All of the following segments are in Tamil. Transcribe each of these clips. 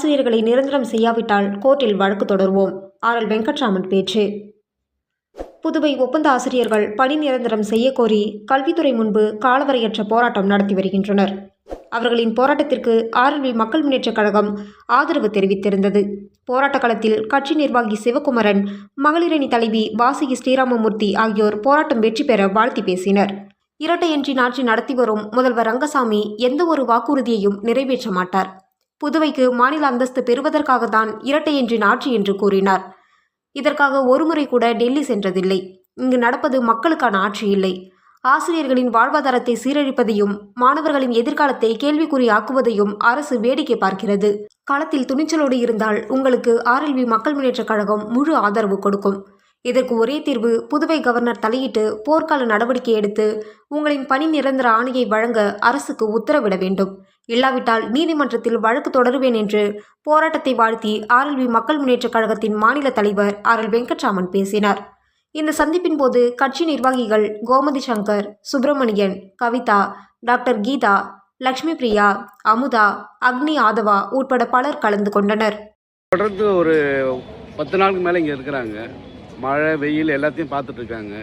ஆசிரியர்களை நிரந்தரம் செய்யாவிட்டால் கோர்ட்டில் வழக்கு தொடர்வோம். ஆர். எல். வெங்கட்ராமன் பேச்சு. புதுவை ஒப்பந்த ஆசிரியர்கள் பணி நிரந்தரம் செய்யக்கோரி கல்வித்துறை முன்பு காலவரையற்ற போராட்டம் நடத்தி வருகின்றனர். அவர்களின் போராட்டத்திற்கு ஆர்எல்வி மக்கள் முன்னேற்றக் கழகம் ஆதரவு தெரிவித்திருந்தது. போராட்ட களத்தில் கட்சி நிர்வாகி சிவகுமரன் மகளிரணி தலைவி வாசகி ஸ்ரீராமமூர்த்தி ஆகியோர் போராட்டம் வெற்றி பெற வாழ்த்தி பேசினர். இரட்டையன்றி ஆட்சி நடத்தி வரும் முதல்வர் ரங்கசாமி எந்த ஒரு வாக்குறுதியையும் நிறைவேற்ற மாட்டார். புதுவைக்கு மாநில அந்தஸ்து பெறுவதற்காகத்தான் இரட்டையன்றின் ஆட்சி என்று கூறினார். இதற்காக ஒருமுறை கூட டெல்லி சென்றதில்லை. இங்கு நடப்பது மக்களுக்கான ஆட்சி இல்லை. ஆசிரியர்களின் வாழ்வாதாரத்தை சீரழிப்பதையும் மாணவர்களின் எதிர்காலத்தை கேள்விக்குறியாக்குவதையும் அரசு வேடிக்கை பார்க்கிறது. களத்தில் துணிச்சலோடு இருந்தால் உங்களுக்கு ஆர்எல்வி மக்கள் முன்னேற்றக் கழகம் முழு ஆதரவு கொடுக்கும். இதற்கு ஒரே தீர்வு புதுவை கவர்னர் தலையிட்டு போர்க்கால நடவடிக்கை எடுத்து உங்களின் பணி நிரந்தர ஆணையை வழங்க அரசுக்கு உத்தரவிட வேண்டும். இல்லாவிட்டால் நீதிமன்றத்தில் வழக்கு தொடருவேன் என்று போராட்டத்தை வாழ்த்தி ஆர்எல்வி மக்கள் முன்னேற்றக் கழகத்தின் மாநில தலைவர் ஆர் எல் வெங்கட்ராமன் பேசினார். இந்த சந்திப்பின் போது கட்சி நிர்வாகிகள் கோமதி சங்கர் சுப்பிரமணியன் கவிதா டாக்டர் கீதா லக்ஷ்மி பிரியா அமுதா அக்னி ஆதவா உட்பட பலர் கலந்து கொண்டனர். தொடர்ந்து ஒரு பத்து நாளுக்கு மேலே இங்கே இருக்கிறாங்க. மழை வெயில் எல்லாத்தையும் பார்த்துட்டு இருக்காங்க.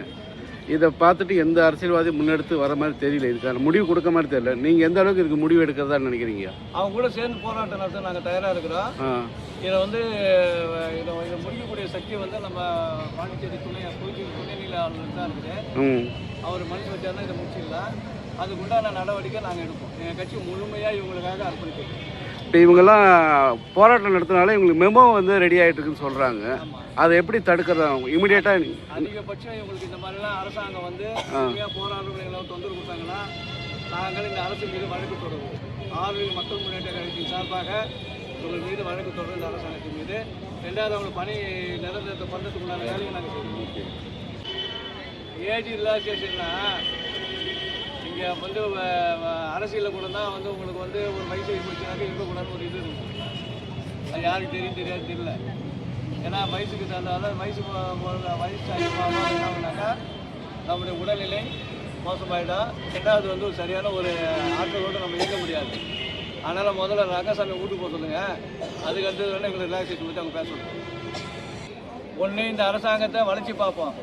இதை பார்த்துட்டு எந்த அரசியல்வாதியும் முன்னெடுத்து வர மாதிரி தெரியல. இதுக்கான முடிவு கொடுக்க மாதிரி தெரியல. நீங்கள் எந்த அளவுக்கு இதுக்கு முடிவு எடுக்கிறதா நினைக்கிறீங்க? அவங்க கூட சேர்ந்து போராட்டம் நடத்த நாங்கள் தயாராக இருக்கிறோம். இதை வந்து இதை இதை முடிக்கக்கூடிய சக்தி வந்து நம்ம பாண்டிச்சேரி துணை புதுச்சேரி துணைநிலை ஆளுநர் தான் இருக்குது. அவர் மனசு வச்சாருன்னா இதை முடிச்சிடலாம். அதுக்கு உண்டான நடவடிக்கை நாங்கள் எடுப்போம். எங்கள் கட்சி முழுமையாக இவங்களுக்காக அர்ப்பணிக்கிறோம் இப்போ இவங்கெல்லாம் போராட்டம் நடத்தினால இவங்களுக்கு மெமோ வந்து ரெடி ஆகிட்டு இருக்குன்னு சொல்கிறாங்க அதை எப்படி தடுக்கிறதா இமிடியேட்டாக அதிகபட்சம் இவங்களுக்கு இந்த மாதிரிலாம் அரசாங்கம் வந்து முழுமையாக போராடுறவங்களை தொந்தரவு கொடுத்தாங்கன்னா நாங்கள் இந்த அரசு மீது வழக்கு தொடருவோம் ஆறு மக்கள் முன்னேற்ற கழகத்தின் சார்பாக உங்கள் மீது வழக்கு தொடரும் இந்த அரசாங்கத்தின் மீது. ரெண்டாவது அவங்க பணி நிரந்தரத்தை பண்ணுறதுக்குண்டான வேலையை நாங்கள் செய்வோம். ஏஜ் ரிலாக்ஸேஷன்னா இங்கே வந்து அரசியலில் கூட தான் வந்து உங்களுக்கு வந்து ஒரு வயசு போச்சுனாக்க இருக்கக்கூடாதுன்னு ஒரு இது இருக்கும் அது யாருக்கு தெரியும் தெரியாது தெரியல. ஏன்னா வயசுக்கு தகுந்த மைசூர் வயசு வயசு அதிகமாக நம்முடைய உடல்நிலை மோசமாயிடும் ரெண்டாவது வந்து ஒரு சரியான ஒரு ஆற்றலோடு நம்ம இயக்க முடியாது. அதனால் முதல்ல ரங்கசாமி வீட்டுக்கு போக சொல்லுங்கள் அதுக்கு அடுத்தது வேணால் எங்களுக்கு ரிலாக்ஸேஷன் பற்றி அவங்க பேச ஒன்று இந்த அரசாங்கத்தை வளர்ச்சி பார்ப்போம்.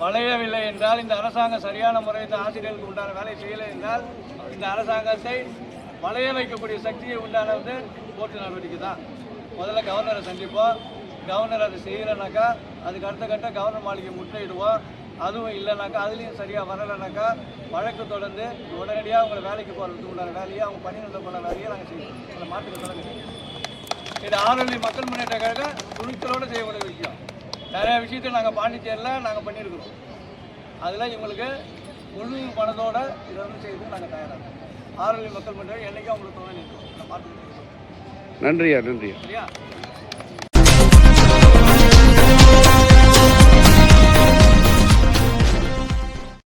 வளையவில்லை என்றால் இந்த அரசாங்கம் சரியான முறையில் ஆசிரியர்களுக்கு உண்டான வேலை செய்யலை என்றால் இந்த அரசாங்கத்தை வளைய வைக்கக்கூடிய சக்தியை உண்டான வந்து கோர்ட்டு நடவடிக்கை தான். முதல்ல கவர்னரை சந்திப்போம். கவர்னர் அதை செய்யலைனாக்கா அதுக்கு அடுத்த கட்ட கவர்னர் மாளிகை முட்டையிடுவோம் அதுவும் இல்லைனாக்கா அதுலேயும் சரியாக வரலைனாக்கா வழக்கு தொடர்ந்து உடனடியாக அவங்களை வேலைக்கு போகிறதுக்கு உண்டான வேலையை அவங்க பணி பண்ண வேலையை நாங்கள் செய்வோம் அந்த மாற்றுக்கு தொடங்க இது ஆரோக்கிய மக்கள் முன்னேற்ற கழகம் துணிச்சலோடு செய்யக்கூடிய விஷயம் நிறைய விஷயத்தை நாங்கள் பாண்டிச்சேரியில் நாங்கள் பண்ணியிருக்கிறோம். அதில் இவங்களுக்கு முழு பணத்தோட இதை வந்து செய்து நாங்கள் தயாராக ஆரோக்கிய மக்கள் முன்னேற்ற என்றைக்கும் அவங்களுக்கு துணை நிற்கும் இந்த மாற்று நன்றியா நன்றியா? சரியா?